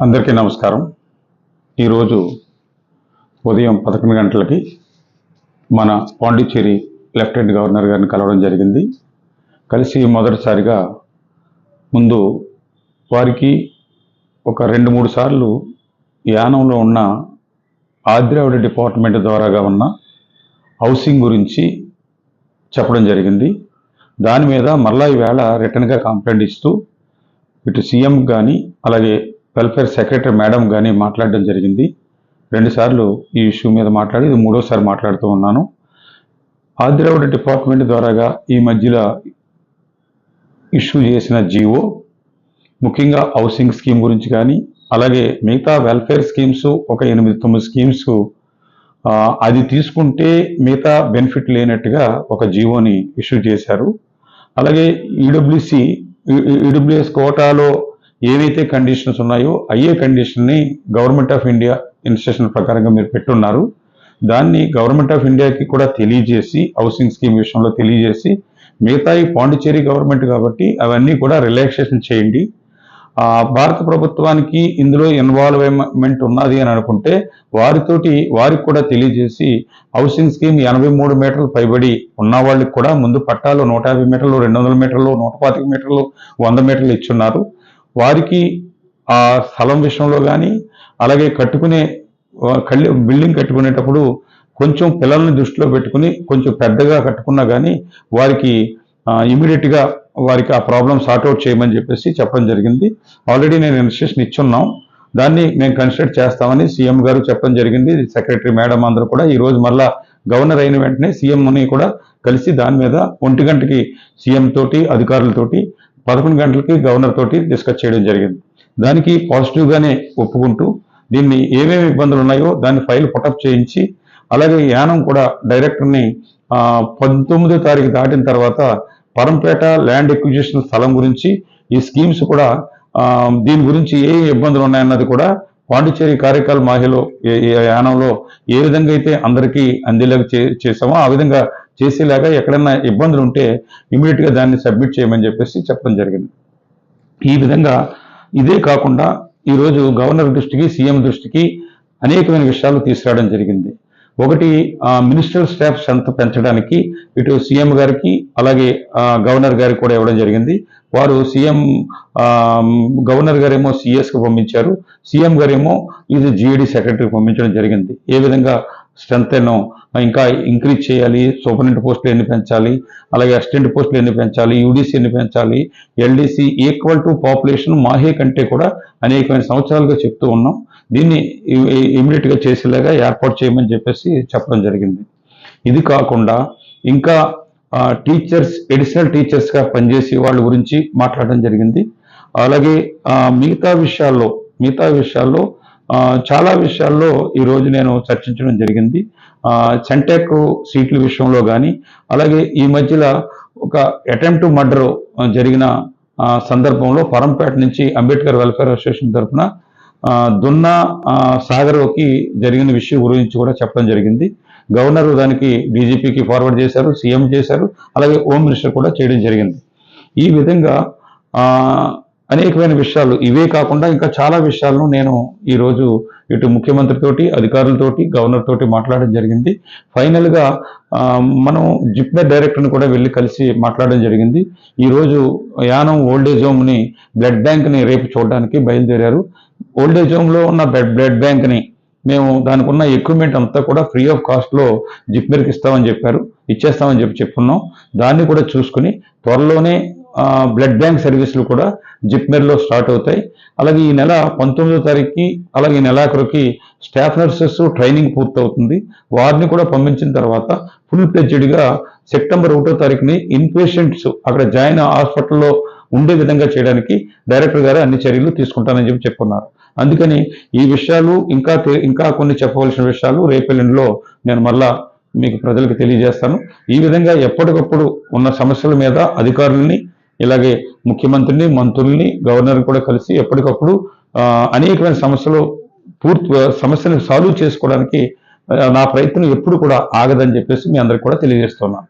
అందరికీ నమస్కారం. ఈరోజు ఉదయం పదకొండు గంటలకి మన పాండిచ్చేరి లెఫ్టినెంట్ గవర్నర్ గారిని కలవడం జరిగింది. కలిసి మొదటిసారిగా ముందు వారికి ఒక రెండు మూడు సార్లు యానంలో ఉన్న ఆదిరావిడ డిపార్ట్మెంట్ ద్వారాగా ఉన్న హౌసింగ్ గురించి చెప్పడం జరిగింది. దాని మీద మరలా ఈవేళ రిటర్న్గా కంప్లైంట్ ఇస్తూ ఇటు సీఎం కానీ అలాగే వెల్ఫేర్ సెక్రటరీ మేడం కానీ మాట్లాడడం జరిగింది. రెండుసార్లు ఈ ఇష్యూ మీద మాట్లాడి ఇది మూడోసారి మాట్లాడుతూ ఉన్నాను. ఆదిరావిడ డిపార్ట్మెంట్ ద్వారాగా ఈ మధ్యలో ఇష్యూ చేసిన జీవో ముఖ్యంగా హౌసింగ్ స్కీమ్ గురించి కానీ అలాగే మిగతా వెల్ఫేర్ స్కీమ్స్ ఒక ఎనిమిది తొమ్మిది స్కీమ్స్ అది తీసుకుంటే మిగతా బెనిఫిట్ లేనట్టుగా ఒక జీవోని ఇష్యూ చేశారు. అలాగే ఈడబ్ల్యూసి ఈడబ్ల్యూఎస్ e, e, కోటాలో ఏవైతే కండిషన్స్ ఉన్నాయో అయ్యే కండిషన్ని గవర్నమెంట్ ఆఫ్ ఇండియా ఇన్స్ట్రక్షన్ ప్రకారంగా మీరు పెట్టున్నారు. దాన్ని గవర్నమెంట్ ఆఫ్ ఇండియాకి కూడా తెలియజేసి హౌసింగ్ స్కీమ్ విషయంలో తెలియజేసి మిగతా పాండిచేరి పాండిచ్చేరి గవర్నమెంట్ కాబట్టి అవన్నీ కూడా రిలాక్సేషన్ చేయండి. భారత ప్రభుత్వానికి ఇందులో ఇన్వాల్వ్మెంట్ ఉన్నది అని అనుకుంటే వారితోటి వారికి కూడా తెలియజేసి హౌసింగ్ స్కీమ్ ఎనభై మూడు మీటర్లు పైబడి ఉన్న వాళ్ళకి కూడా ముందు పట్టాలు నూట యాభై మీటర్లు రెండు వందల మీటర్లు నూట పాతిక మీటర్లు వంద మీటర్లు ఇచ్చున్నారు. వారికి ఆ స్థలం విషయంలో కానీ అలాగే కట్టుకునే కళ్ళి బిల్డింగ్ కట్టుకునేటప్పుడు కొంచెం పిల్లల్ని దృష్టిలో పెట్టుకుని కొంచెం పెద్దగా కట్టుకున్నా కానీ వారికి ఇమీడియట్గా వారికి ఆ ప్రాబ్లం సార్ట్అవుట్ చేయమని చెప్పేసి చెప్పడం జరిగింది. ఆల్రెడీ నేను ఇన్స్ట్రక్షన్ ఇచ్చున్నాం. దాన్ని మేము కన్సిడర్ చేస్తామని సీఎం గారు చెప్పడం జరిగింది. సెక్రటరీ మేడం అందరూ కూడా ఈరోజు మళ్ళా గవర్నర్ అయిన వెంటనే సీఎంని కూడా కలిసి దాని మీద ఒంటి గంటకి సీఎం తోటి అధికారులతోటి పదకొండు గంటలకి గవర్నర్ తోటి డిస్కస్ చేయడం జరిగింది. దానికి పాజిటివ్గానే ఒప్పుకుంటూ దీన్ని ఏమేమి ఇబ్బందులు ఉన్నాయో దాన్ని ఫైల్ పుటప్ చేయించి అలాగే యానం కూడా డైరెక్టర్ని పంతొమ్మిదో తారీఖు దాటిన తర్వాత పరంపేట ల్యాండ్ ఎక్విజిషన్ స్థలం గురించి ఈ స్కీమ్స్ కూడా దీని గురించి ఏ ఏ ఇబ్బందులు ఉన్నాయన్నది కూడా పాండిచ్చేరి కార్యకాల మాహిలో యానంలో ఏ విధంగా అయితే అందరికీ అందేలాగా చే చేసామో ఆ విధంగా చేసేలాగా ఎక్కడైనా ఇబ్బందులు ఉంటే ఇమీడియట్గా దాన్ని సబ్మిట్ చేయమని చెప్పేసి చెప్పడం జరిగింది. ఈ విధంగా ఇదే కాకుండా ఈరోజు గవర్నర్ దృష్టికి సీఎం దృష్టికి అనేకమైన విషయాలు తీసుకురావడం జరిగింది. ఒకటి మినిస్టర్ స్టాఫ్ స్ట్రెంత్ పెంచడానికి ఇటు సీఎం గారికి అలాగే గవర్నర్ గారికి కూడా ఇవ్వడం జరిగింది. వారు సీఎం గవర్నర్ గారేమో సిఎస్కి పంపించారు. సీఎం గారేమో ఇది జిఏడి సెక్రటరీకి పంపించడం జరిగింది. ఏ విధంగా స్ట్రెంత్ ఎన్నో ఇంకా ఇంక్రీజ్ చేయాలి సూపరింట్ పోస్టులు ఎన్ని పెంచాలి అలాగే అసిస్టెంట్ పోస్టులు ఎన్ని పెంచాలి యూడీసీ ఎన్ని పెంచాలి LDC equal to population Mahe కంటే కూడా అనేకమైన సంవత్సరాలుగా చెప్తూ ఉన్నాం. దీన్ని ఇమీడియట్గా చేసేలాగా ఏర్పాటు చేయమని చెప్పేసి చెప్పడం జరిగింది. ఇది కాకుండా ఇంకా టీచర్స్ ఎడిషనల్ టీచర్స్గా పనిచేసే వాళ్ళ గురించి మాట్లాడడం జరిగింది. అలాగే మిగతా విషయాల్లో మిగతా విషయాల్లో చాలా విషయాల్లో ఈరోజు నేను చర్చించడం జరిగింది. సెంటెక్ సీట్ల విషయంలో కానీ అలాగే ఈ మధ్యలో ఒక అటెంప్ట్ మర్డర్ జరిగిన సందర్భంలో పరంపేట నుంచి అంబేద్కర్ వెల్ఫేర్ అసోసియేషన్ తరఫున దున్న సాగర్కి జరిగిన విషయం గురించి కూడా చెప్పడం జరిగింది. గవర్నర్ దానికి డీజీపీకి ఫార్వర్డ్ చేశారు సీఎం చేశారు అలాగే హోమ్ మినిస్టర్ కూడా చేయడం జరిగింది. ఈ విధంగా అనేకమైన విషయాలు. ఇవే కాకుండా ఇంకా చాలా విషయాలను నేను ఈరోజు ఇటు ముఖ్యమంత్రితోటి అధికారులతోటి గవర్నర్ తోటి మాట్లాడడం జరిగింది. ఫైనల్గా మనం జిప్మెర్ డైరెక్టర్ని కూడా వెళ్ళి కలిసి మాట్లాడడం జరిగింది. ఈరోజు యానం ఓల్డేజ్ హోమ్ని బ్లడ్ బ్యాంక్ని రేపు చూడడానికి బయలుదేరారు. ఓల్డేజ్ హోమ్లో ఉన్న బ్లడ్ బ్లడ్ బ్యాంక్ని మేము దానికి ఉన్న ఎక్విప్మెంట్ అంతా కూడా ఫ్రీ ఆఫ్ కాస్ట్లో జిప్మేర్కి జిప్మెర్కి ఇస్తామని చెప్పారు. ఇచ్చేస్తామని చెప్పి చెప్పుకున్నాం దాన్ని కూడా చూసుకుని త్వరలోనే బ్లడ్ బ్యాంక్ సర్వీసులు కూడా జిప్మెర్లో స్టార్ట్ అవుతాయి. అలాగే ఈ నెల పంతొమ్మిదో తారీఖుకి అలాగే ఈ నెలాఖరుకి స్టాఫ్ నర్సెస్ ట్రైనింగ్ పూర్తవుతుంది. వారిని కూడా పంపించిన తర్వాత ఫుల్గా సెప్టెంబర్ ఒకటో తారీఖుని ఇన్ పేషెంట్స్ అక్కడ జాయిన్ హాస్పిటల్లో ఉండే విధంగా చేయడానికి డైరెక్టర్ గారు అన్ని చర్యలు తీసుకుంటానని చెప్పి చెప్పుకున్నారు అందుకని ఈ విషయాలు ఇంకా ఇంకా కొన్ని చెప్పవలసిన విషయాలు రేపెల్లుండిలో నేను మళ్ళా మీకు ప్రజలకు తెలియజేస్తాను. ఈ విధంగా ఎప్పటికప్పుడు ఉన్న సమస్యల మీద అధికారులని ఇలాగే ముఖ్యమంత్రిని మంత్రుల్ని గవర్నర్ కూడా కలిసి ఎప్పటికప్పుడు అనేకమైన సమస్యలు పూర్తి సమస్యను సాల్వ్ చేసుకోవడానికి నా ప్రయత్నం ఎప్పుడు కూడా ఆగదని చెప్పేసి మీ అందరికి కూడా తెలియజేస్తున్నాను.